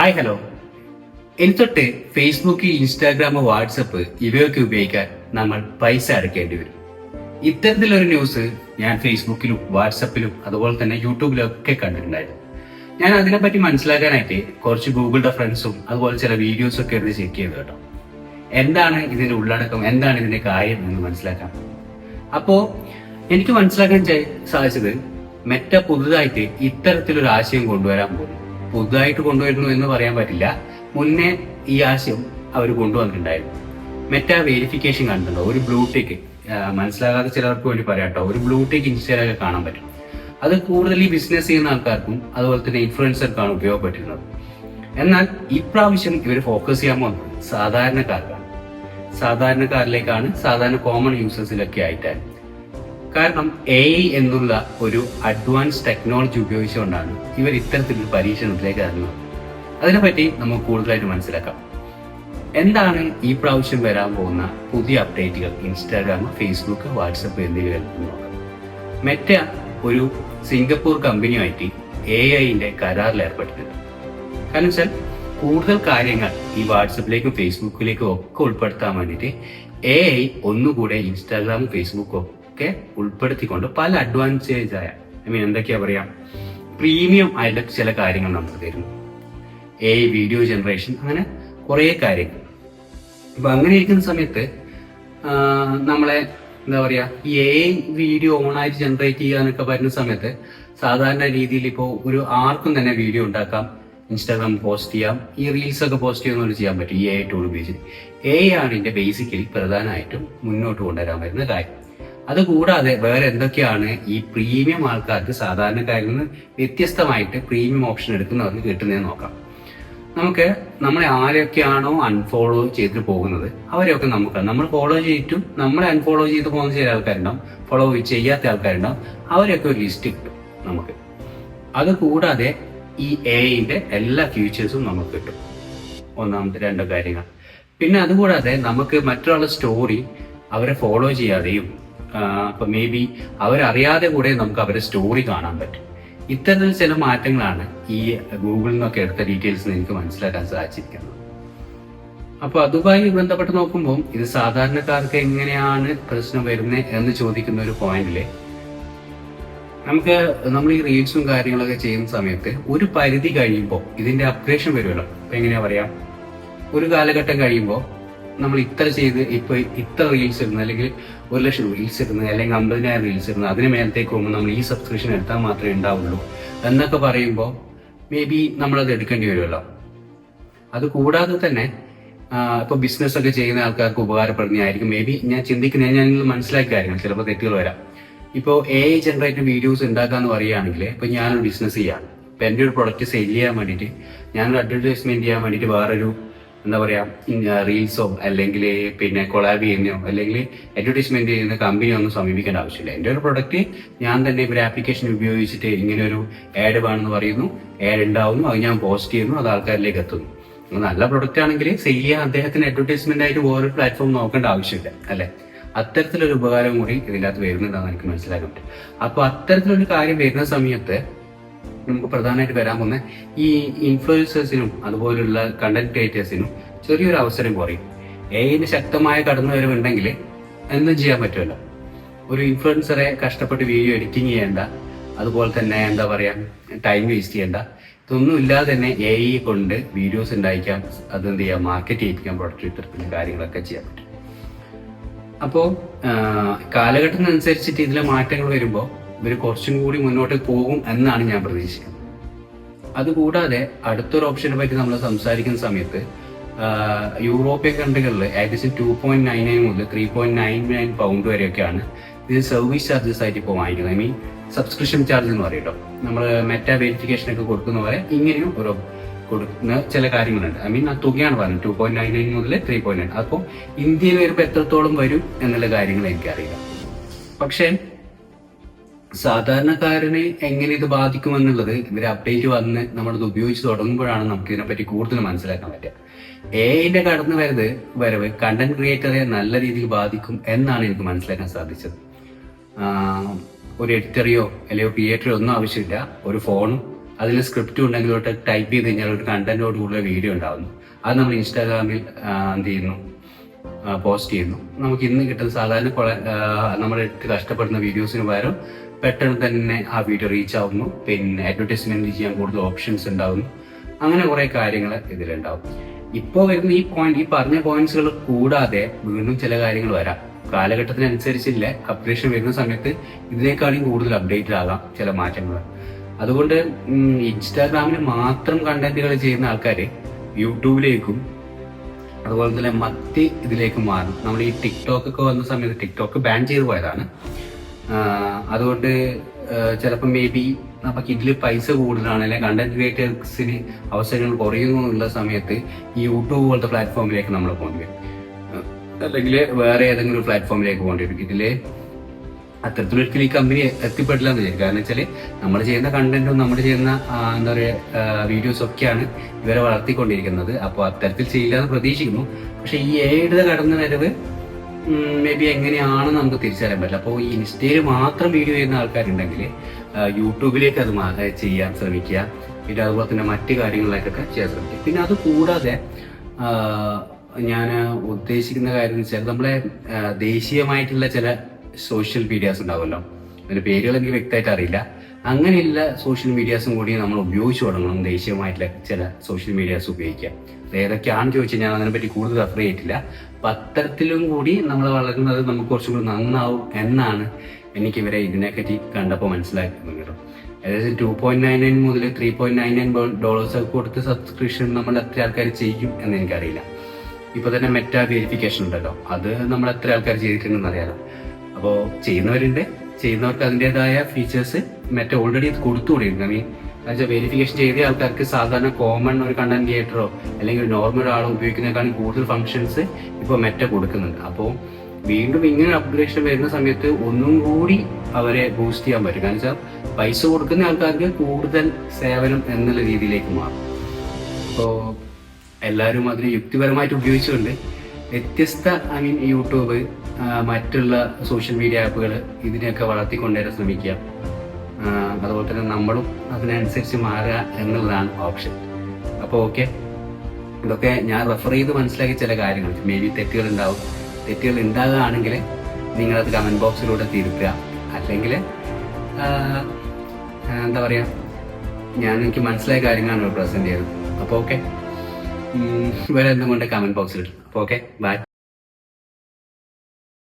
Hi hello ഇനി തൊട്ട് Facebook Instagram WhatsApp ഇവയൊക്കെ ഉപയോഗിക്കാൻ നമ്മൾ പൈസ അടയ്ക്കേണ്ടി വരും. ഇത്തരത്തിലൊരു ന്യൂസ് ഞാൻ ഫേസ്ബുക്കിലും വാട്സപ്പിലും അതുപോലെ തന്നെ യൂട്യൂബിലും ഒക്കെ കണ്ടിട്ടുണ്ടായിരുന്നു. ഞാൻ അതിനെപ്പറ്റി മനസ്സിലാക്കാനായിട്ട് കുറച്ച് ഗൂഗിളിന്റെ ഫ്രണ്ട്സും അതുപോലെ ചില വീഡിയോസും ഒക്കെ എടുത്ത് ചെക്ക് ചെയ്തു കേട്ടോ. എന്താണ് ഇതിന്റെ ഉള്ളടക്കം? എന്താണ് ഇതിന്റെ കാര്യം എന്ന് മനസ്സിലാക്കാം. അപ്പോ എനിക്ക് മനസ്സിലാക്കാൻ സാധിച്ചത് മെറ്റ പുതുതായിട്ട് ഇത്തരത്തിലൊരു ആശയം കൊണ്ടുവരാൻ പോകുന്നു പുതുതായിട്ട് കൊണ്ടുവരുന്നു എന്ന് പറയാൻ പറ്റില്ല. മുന്നേ ഈ ആശയം അവർ കൊണ്ടുവന്നിട്ടുണ്ടായിരുന്നു. മെറ്റ വെരിഫിക്കേഷൻ കണ്ടിട്ടുണ്ടോ? ഒരു ബ്ലൂടേക്ക് മനസ്സിലാകാത്ത ചിലർക്ക് വേണ്ടി പറയാട്ടോ ഒരു ബ്ലൂടേക്ക് ഇൻസ്റ്റയിലൊക്കെ കാണാൻ പറ്റും. അത് കൂടുതൽ ഈ ബിസിനസ് ചെയ്യുന്ന ആൾക്കാർക്കും അതുപോലെ തന്നെ ഇൻഫ്ലുവൻസർക്കാണ് ഉപയോഗപ്പെട്ടിരുന്നത്. എന്നാൽ ഇപ്രാവശ്യം ഇവർ ഫോക്കസ് ചെയ്യാൻ പോകുന്നത് സാധാരണക്കാർക്കാണ്. സാധാരണക്കാരിലേക്കാണ് സാധാരണ കോമൺ യൂസേഴ്സിലൊക്കെ ആയിട്ടാണ്. കാരണം എ ഐ എന്നുള്ള ഒരു അഡ്വാൻസ് ടെക്നോളജി ഉപയോഗിച്ചുകൊണ്ടാണ് ഇവർ ഇത്തരത്തിലൊരു പരീക്ഷണത്തിലേക്ക് ഇറങ്ങുന്നത്. അതിനെപ്പറ്റി നമുക്ക് കൂടുതലായിട്ട് മനസ്സിലാക്കാം. എന്താണ് ഈ പ്രാവശ്യം വരാൻ പോകുന്ന പുതിയ അപ്ഡേറ്റുകൾ ഇൻസ്റ്റാഗ്രാം ഫേസ്ബുക്ക് വാട്സപ്പ് എന്നിവയിൽ മെറ്റ ഒരു സിംഗപ്പൂർ കമ്പനിയുമായിട്ട് എ ഐന്റെ കരാറിൽ ഏർപ്പെട്ടിട്ടുണ്ട്. കാരണം വെച്ചാൽ കൂടുതൽ കാര്യങ്ങൾ ഈ വാട്സപ്പിലേക്കും ഫേസ്ബുക്കിലേക്കും ഒക്കെ ഉൾപ്പെടുത്താൻ വേണ്ടിയിട്ട് എ ഐ ഒന്നുകൂടെ ഇൻസ്റ്റാഗ്രാമും ഫേസ്ബുക്കും ഒക്കെ ഉൾപ്പെടുത്തിക്കൊണ്ട് പല അഡ്വാന്റേജ് ആയ ഐ മീൻ എന്തൊക്കെയാ പറയാ പ്രീമിയം ആയിട്ട് ചില കാര്യങ്ങൾ നമുക്ക് തരുന്നു. എ വീഡിയോ ജനറേഷൻ അങ്ങനെ കുറേ കാര്യങ്ങൾ. അപ്പൊ അങ്ങനെ ഇരിക്കുന്ന സമയത്ത് നമ്മളെ എന്താ പറയാ ഈ എ വീഡിയോ ഓണായിട്ട് ജനറേറ്റ് ചെയ്യാന്നൊക്കെ വരുന്ന സമയത്ത് സാധാരണ രീതിയിൽ ഇപ്പോൾ ഒരു ആർക്കും തന്നെ വീഡിയോ ഉണ്ടാക്കാം ഇൻസ്റ്റാഗ്രാം പോസ്റ്റ് ചെയ്യാം ഈ റീൽസ് ഒക്കെ പോസ്റ്റ് ചെയ്യുന്നവർ ചെയ്യാൻ പറ്റും ഈ എ ടൂൾ ഉപയോഗിച്ചിട്ട് എ ആണ് ഇതിന്റെ ബേസിക്കലി പ്രധാനമായിട്ടും മുന്നോട്ട് കൊണ്ടുവരാൻ വരുന്ന കാര്യം. അതുകൂടാതെ വേറെ എന്തൊക്കെയാണ് ഈ പ്രീമിയം ആൾക്കാർക്ക് സാധാരണക്കാരിൽ നിന്ന് വ്യത്യസ്തമായിട്ട് പ്രീമിയം ഓപ്ഷൻ എടുക്കുന്നവർക്ക് കിട്ടുന്നതെന്ന് നോക്കാം. നമുക്ക് നമ്മളെ ആരൊക്കെയാണോ അൺഫോളോ ചെയ്തിട്ട് പോകുന്നത് അവരെയൊക്കെ നമുക്ക് നമ്മൾ ഫോളോ ചെയ്തിട്ടും നമ്മളെ അൺഫോളോ ചെയ്ത് പോകുന്ന ചില ആൾക്കാരുണ്ടാവും. ഫോളോ ചെയ്യാത്ത ആൾക്കാരുണ്ടാവും. അവരെയൊക്കെ ഒരു ലിസ്റ്റ് കിട്ടും നമുക്ക്. അത് കൂടാതെ ഈ എന്റെ എല്ലാ ഫീച്ചേഴ്സും നമുക്ക് കിട്ടും. ഒന്നാമത്തെ രണ്ട് കാര്യങ്ങൾ. പിന്നെ അതുകൂടാതെ നമുക്ക് മറ്റൊരാളുടെ സ്റ്റോറി അവരെ ഫോളോ ചെയ്യാതെയും അപ്പൊ മേ ബി അവരറിയാതെ കൂടെ നമുക്ക് അവരുടെ സ്റ്റോറി കാണാൻ പറ്റും. ഇത്തരത്തിൽ ചില മാറ്റങ്ങളാണ് ഈ ഗൂഗിളിൽ നിന്നൊക്കെ എടുത്ത ഡീറ്റെയിൽസ് എനിക്ക് മനസ്സിലാക്കാൻ സാധിച്ചിരിക്കുന്നത്. അപ്പൊ അതുമായി ബന്ധപ്പെട്ട് നോക്കുമ്പോൾ ഇത് സാധാരണക്കാർക്ക് എങ്ങനെയാണ് പ്രശ്നം വരുന്നത് എന്ന് ചോദിക്കുന്ന ഒരു പോയിന്റിൽ നമുക്ക് നമ്മൾ ഈ റീൽസും കാര്യങ്ങളൊക്കെ ചെയ്യുന്ന സമയത്ത് ഒരു പരിധി കഴിയുമ്പോൾ ഇതിന്റെ അപ്ഗ്രേഷൻ വരുമല്ലോ ഇപ്പൊ എങ്ങനെയാ പറയാ? ഒരു കാലഘട്ടം കഴിയുമ്പോൾ നമ്മൾ ഇത്ര ചെയ്ത് ഇപ്പൊ ഇത്ര റീൽസ് ഇടുന്നത് അല്ലെങ്കിൽ ഒരു ലക്ഷം റീൽസ് ഇടുന്നത് അല്ലെങ്കിൽ അമ്പതിനായിരം റീൽസ് ഇടുന്നത് അതിന് മേലത്തേക്ക് പോകുമ്പോൾ നമ്മൾ ഈ സബ്സ്ക്രിപ്ഷൻ എടുത്താൽ മാത്രമേ ഉണ്ടാവുള്ളൂ. എന്നൊക്കെ പറയുമ്പോൾ മേ ബി നമ്മളത് എടുക്കേണ്ടി വരുമല്ലോ. അത് കൂടാതെ തന്നെ ഇപ്പൊ ബിസിനസ് ഒക്കെ ചെയ്യുന്ന ആൾക്കാർക്ക് ഉപകാരപ്പെടുന്നതായിരിക്കും. മേ ബി ഞാൻ ചിന്തിക്കുന്നത് ഞാൻ മനസ്സിലാക്കിയ കാര്യങ്ങൾ ചിലപ്പോൾ തെറ്റുകൾ വരാം. ഇപ്പോൾ എ ഐ ജനറേറ്റഡ് വീഡിയോസ് ഉണ്ടാക്കാന്ന് പറയുകയാണെങ്കിൽ ഇപ്പൊ ഞാനൊരു ബിസിനസ് ചെയ്യാണ് ഇപ്പൊ എന്റെ ഒരു പ്രൊഡക്റ്റ് സെയിൽ ചെയ്യാൻ വേണ്ടിയിട്ട് ഞാനൊരു അഡ്വർടൈസ്മെന്റ് ചെയ്യാൻ വേണ്ടിയിട്ട് വേറൊരു എന്താ പറയാ റീൽസോ അല്ലെങ്കിൽ പിന്നെ കൊളാബ് ചെയ്യുന്നയോ അല്ലെങ്കിൽ അഡ്വർടൈസ്മെന്റ് ചെയ്യുന്ന കമ്പനി ഒന്നും സമീപിക്കേണ്ട ആവശ്യമില്ല. എന്റെ ഒരു പ്രൊഡക്റ്റ് ഞാൻ തന്നെ ഒരു ആപ്ലിക്കേഷൻ ഉപയോഗിച്ചിട്ട് ഇങ്ങനെ ഒരു ആഡ് വേണമെന്ന് പറയുന്നു. ആഡ് ഉണ്ടാവുന്നു അത് ഞാൻ പോസ്റ്റ് ചെയ്യുന്നു അത് ആൾക്കാരിലേക്ക് എത്തുന്നു. നല്ല പ്രൊഡക്റ്റ് ആണെങ്കിൽ സെയിൽ ചെയ്യാൻ അദ്ദേഹത്തിന് അഡ്വർടൈസ്മെന്റ് ആയിട്ട് വേറൊരു പ്ലാറ്റ്ഫോം നോക്കേണ്ട ആവശ്യമില്ല അല്ലെ? അത്തരത്തിലൊരു ഉപകാരം കൂടി ഇതിന്റെ അകത്ത് വരുന്നുണ്ടെന്ന് എനിക്ക് പറ്റും. അപ്പൊ അത്തരത്തിലൊരു കാര്യം വരുന്ന സമയത്ത് നമുക്ക് പ്രധാനമായിട്ട് വരാൻ പോകുന്ന ഈ ഇൻഫ്ലുവൻസേഴ്സിനും അതുപോലുള്ള കണ്ടന്റ് ക്രിയേറ്റേഴ്സിനും ചെറിയൊരു അവസരം കുറയും ഏതിന് ശക്തമായ കടന്നുവരവുണ്ടെങ്കിൽ എന്നും ചെയ്യാൻ പറ്റുമല്ലോ. ഒരു ഇൻഫ്ലുവൻസറെ കഷ്ടപ്പെട്ട് വീഡിയോ എഡിറ്റിംഗ് ചെയ്യേണ്ട അതുപോലെ തന്നെ എന്താ പറയാ ടൈം വേസ്റ്റ് ചെയ്യേണ്ട ഇതൊന്നും ഇല്ലാതെ തന്നെ എ ഐ കൊണ്ട് വീഡിയോസ് ഉണ്ടായിരിക്കാം അത് എന്ത് ചെയ്യാം മാർക്കറ്റ് ചെയ്യിപ്പിക്കാം പ്രൊഡക്റ്റ് ഇത്തരത്തിലുള്ള കാര്യങ്ങളൊക്കെ ചെയ്യാൻ പറ്റും. അപ്പോൾ കാലഘട്ടത്തിനനുസരിച്ചിട്ട് ഇതിലെ മാറ്റങ്ങൾ വരുമ്പോൾ ഇവർ കുറച്ചും കൂടി മുന്നോട്ട് പോകും എന്നാണ് ഞാൻ പ്രതീക്ഷിക്കുന്നത്. അതുകൂടാതെ അടുത്തൊരു ഓപ്ഷനെ പറ്റി നമ്മൾ സംസാരിക്കുന്ന സമയത്ത് യൂറോപ്യൻ കൺട്രികളിൽ ഏകദേശം ടു പോയിന്റ് നയൻ നയൻ മുതൽ three point nine nine pound വരെയൊക്കെയാണ് ഇത് സർവീസ് ചാർജസ് ആയിട്ട് ഇപ്പോൾ വാങ്ങിക്കുന്നത്. ഐ മീൻ സബ്സ്ക്രിപ്ഷൻ ചാർജ് എന്ന് പറയും കേട്ടോ. നമ്മൾ മെറ്റ വെരിഫിക്കേഷൻ ഒക്കെ കൊടുക്കുന്ന പോലെ ഇങ്ങനെയും ഓരോ കൊടുക്കുന്ന ചില കാര്യങ്ങളുണ്ട്. ഐ മീൻ ആ തുകയാണ് പറഞ്ഞത്. ടു പോയിന്റ് നയൻ നയൻ മുതൽ ത്രീ പോയിന്റ് നയൻ അപ്പോൾ ഇന്ത്യയിൽ വരുമ്പോൾ എത്രത്തോളം വരും എന്നുള്ള കാര്യങ്ങൾ എനിക്കറിയില്ല. പക്ഷേ സാധാരണക്കാരനെ എങ്ങനെ ഇത് ബാധിക്കുമെന്നുള്ളത് ഇവർ അപ്ഡേറ്റ് വന്ന് നമ്മളിത് ഉപയോഗിച്ച് തുടങ്ങുമ്പോഴാണ് നമുക്ക് ഇതിനെപ്പറ്റി കൂടുതൽ മനസ്സിലാക്കാൻ പറ്റുക. എഐന്റെ കടന്നു വരത് വരവ് കണ്ടന്റ് ക്രിയേറ്ററെ നല്ല രീതിയിൽ ബാധിക്കും എന്നാണ് എനിക്ക് മനസ്സിലാക്കാൻ സാധിച്ചത്. ഒരു എഡിറ്ററിയോ അല്ലെങ്കിൽ ക്രിയേറ്ററോ ഒന്നും ആവശ്യമില്ല. ഒരു ഫോണും അതിൽ സ്ക്രിപ്റ്റ് ഉണ്ടെങ്കിൽ ടൈപ്പ് ചെയ്ത് കഴിഞ്ഞാൽ ഒരു കണ്ടന്റോട് കൂടുതൽ വീഡിയോ ഉണ്ടാവുന്നു. അത് നമ്മൾ ഇൻസ്റ്റാഗ്രാമിൽ എന്ത് ചെയ്യുന്നു? പോസ്റ്റ് ചെയ്യുന്നു. നമുക്ക് ഇന്ന് കിട്ടുന്ന സാധാരണ നമ്മൾ ഇട്ട് കഷ്ടപ്പെടുന്ന വീഡിയോസിന് പകരം പെട്ടെന്ന് തന്നെ ആ വീഡിയോ റീച്ച് ആവുന്നു. പിന്നെ അഡ്വർടൈസ്മെന്റ് ചെയ്യാൻ കൂടുതൽ ഓപ്ഷൻസ് ഉണ്ടാവുന്നു. അങ്ങനെ കുറെ കാര്യങ്ങൾ ഇതിലുണ്ടാവും. ഇപ്പോൾ വരുന്ന ഈ പോയിന്റ് ഈ പറഞ്ഞ പോയിന്റ്സുകൾ കൂടാതെ വീണ്ടും ചില കാര്യങ്ങൾ വരാം. കാലഘട്ടത്തിനനുസരിച്ചില്ല. അപ്ഡേഷൻ വരുന്ന സമയത്ത് ഇതിനേക്കാളും കൂടുതൽ അപ്ഡേറ്റ് ആകാം ചില മാറ്റങ്ങൾ. അതുകൊണ്ട് ഇൻസ്റ്റാഗ്രാമിൽ മാത്രം കണ്ടന്റുകൾ ചെയ്യുന്ന ആൾക്കാർ യൂട്യൂബിലേക്കും അതുപോലെ തന്നെ മത്തി ഇതിലേക്ക് മാറും. നമ്മൾ ഈ ടിക്ടോക്ക് ഒക്കെ വന്ന സമയത്ത് ടിക്ടോക്ക് ബാൻ ചെയ്തു പോയതാണ്. അതുകൊണ്ട് ചിലപ്പോൾ മേ ബി നമുക്ക് ഇതിൽ പൈസ കൂടുതലാണ് അല്ലെങ്കിൽ കണ്ടന്റ് ക്രിയേറ്റേഴ്സിന് അവസരങ്ങൾ കുറയുന്നു എന്നുള്ള സമയത്ത് ഈ യൂട്യൂബ് പോലത്തെ പ്ലാറ്റ്ഫോമിലേക്ക് നമ്മൾ പോകേണ്ടി വരും. അല്ലെങ്കിൽ വേറെ ഏതെങ്കിലും പ്ലാറ്റ്ഫോമിലേക്ക് പോകേണ്ടി വരും. ഇതിൽ അത്തരത്തിലൊരിക്കലും ഈ കമ്പനി എത്തിപ്പെടില്ല എന്ന് വിചാരിക്കും. കാരണം വെച്ചാൽ നമ്മൾ ചെയ്യുന്ന കണ്ടന്റും നമ്മൾ ചെയ്യുന്ന എന്താ പറയുക വീഡിയോസ് ഒക്കെയാണ് ഇവരെ വളർത്തിക്കൊണ്ടിരിക്കുന്നത്. അപ്പോൾ അത്തരത്തിൽ ചെയ്യില്ല എന്ന് പ്രതീക്ഷിക്കുന്നു. പക്ഷെ ഈ ഏഴ് കടന്നു വരവ് മേ ബി എങ്ങനെയാണ് നമുക്ക് തിരിച്ചറിയാൻ പറ്റില്ല. അപ്പോൾ ഈ ഇൻസ്റ്റയിൽ മാത്രം വീഡിയോ ചെയ്യുന്ന ആൾക്കാരുണ്ടെങ്കിൽ യൂട്യൂബിലേക്ക് അത് ചെയ്യാൻ ശ്രമിക്കുക. പിന്നെ അതുപോലെ തന്നെ മറ്റു കാര്യങ്ങളിലേക്കൊക്കെ ചെയ്യാൻ ശ്രമിക്കുക. പിന്നെ അത് കൂടാതെ ഞാൻ ഉദ്ദേശിക്കുന്ന കാര്യം എന്ന് വെച്ചാൽ നമ്മളെ ദേശീയമായിട്ടുള്ള ചില സോഷ്യൽ മീഡിയാസ് ഉണ്ടാവുമല്ലോ. അതിന്റെ പേരുകൾ എനിക്ക് വ്യക്തമായിട്ട് അറിയില്ല. അങ്ങനെയുള്ള സോഷ്യൽ മീഡിയാസും കൂടി നമ്മൾ ഉപയോഗിച്ചു തുടങ്ങണം. ദേശീയമായിട്ടുള്ള ചില സോഷ്യൽ മീഡിയാസ് ഉപയോഗിക്കുക അത് ഏതൊക്കെയാണെന്ന് ചോദിച്ചാൽ ഞാൻ അതിനെപ്പറ്റി കൂടുതൽ റെഫർ ചെയ്തിട്ടില്ല. പത്രത്തിലും കൂടി നമ്മൾ വളരുന്നത് നമുക്ക് കുറച്ചും കൂടി നന്നാവും എന്നാണ് എനിക്ക് ഇവരെ ഇതിനെപ്പറ്റി കണ്ടപ്പോൾ മനസ്സിലാക്കുന്നത് കേട്ടോ. ഏകദേശം ടു പോയിന്റ് നയൻ നയൻ മുതൽ three point nine nine dollars ഒക്കെ കൊടുത്ത് സബ്സ്ക്രിപ്ഷൻ നമ്മൾ എത്ര ആൾക്കാർ ചെയ്യും എന്ന് എനിക്കറിയില്ല. ഇപ്പൊ തന്നെ മെറ്റാ വെരിഫിക്കേഷൻ ഉണ്ടല്ലോ. അത് നമ്മൾ എത്ര ആൾക്കാർ ചെയ്തിട്ടുണ്ടെന്ന് അറിയാലോ. അപ്പോൾ ചെയ്യുന്നവരുണ്ട്. ചെയ്യുന്നവർക്ക് അതിന്റെതായ ഫീച്ചേഴ്സ് മറ്റേ ഓൾറെഡി കൊടുത്തുകൂടിയിരുന്നു ഐ മീൻ എന്നുവെച്ചാൽ വെരിഫിക്കേഷൻ ചെയ്ത ആൾക്കാർക്ക് സാധാരണ കോമൺ ഒരു കണ്ടന്റ് ക്രിയേറ്ററോ അല്ലെങ്കിൽ ഒരു നോർമൽ ആളോ ഉപയോഗിക്കുന്നതിനേക്കാളും കൂടുതൽ ഫങ്ഷൻസ് ഇപ്പോൾ മെറ്റ കൊടുക്കുന്നുണ്ട്. അപ്പോൾ വീണ്ടും ഇങ്ങനെ അപ്ഗ്രേഷൻ വരുന്ന സമയത്ത് ഒന്നും കൂടി അവരെ ബൂസ്റ്റ് ചെയ്യാൻ പറ്റും. കാരണം വെച്ചാൽ പൈസ കൊടുക്കുന്ന ആൾക്കാർക്ക് കൂടുതൽ സേവനം എന്നുള്ള രീതിയിലേക്ക് മാറും. അപ്പോൾ എല്ലാവരും അതിനെ യുക്തിപരമായിട്ട് ഉപയോഗിച്ചുകൊണ്ട് വ്യത്യസ്ത ഐ മീൻ യൂട്യൂബ് മറ്റുള്ള സോഷ്യൽ മീഡിയ ആപ്പുകൾ ഇതിനെയൊക്കെ വളർത്തിക്കൊണ്ടുവരാൻ ശ്രമിക്കുക. അതുപോലെ തന്നെ നമ്മളും അതിനനുസരിച്ച് മാറുക എന്നുള്ളതാണ് ഓപ്ഷൻ അപ്പോൾ ഓക്കെ ഇതൊക്കെ ഞാൻ റെഫർ ചെയ്ത് മനസ്സിലാക്കിയ ചില കാര്യങ്ങൾ. മേ ബി തെറ്റുകൾ ഉണ്ടാവും തെറ്റുകൾ ഉണ്ടാകുകയാണെങ്കിൽ നിങ്ങളത് കമന്റ് ബോക്സിലൂടെ തിരുത്തുക. അല്ലെങ്കിൽ എന്താ പറയുക ഞാൻ എനിക്ക് മനസ്സിലായ കാര്യങ്ങളാണ് പ്രസന്റ് ചെയ്തത് അപ്പോൾ ഓക്കെ വേറെ എന്തും കൊണ്ട് കമന്റ് ബോക്സിൽ അപ്പോൾ ഓക്കെ ബൈ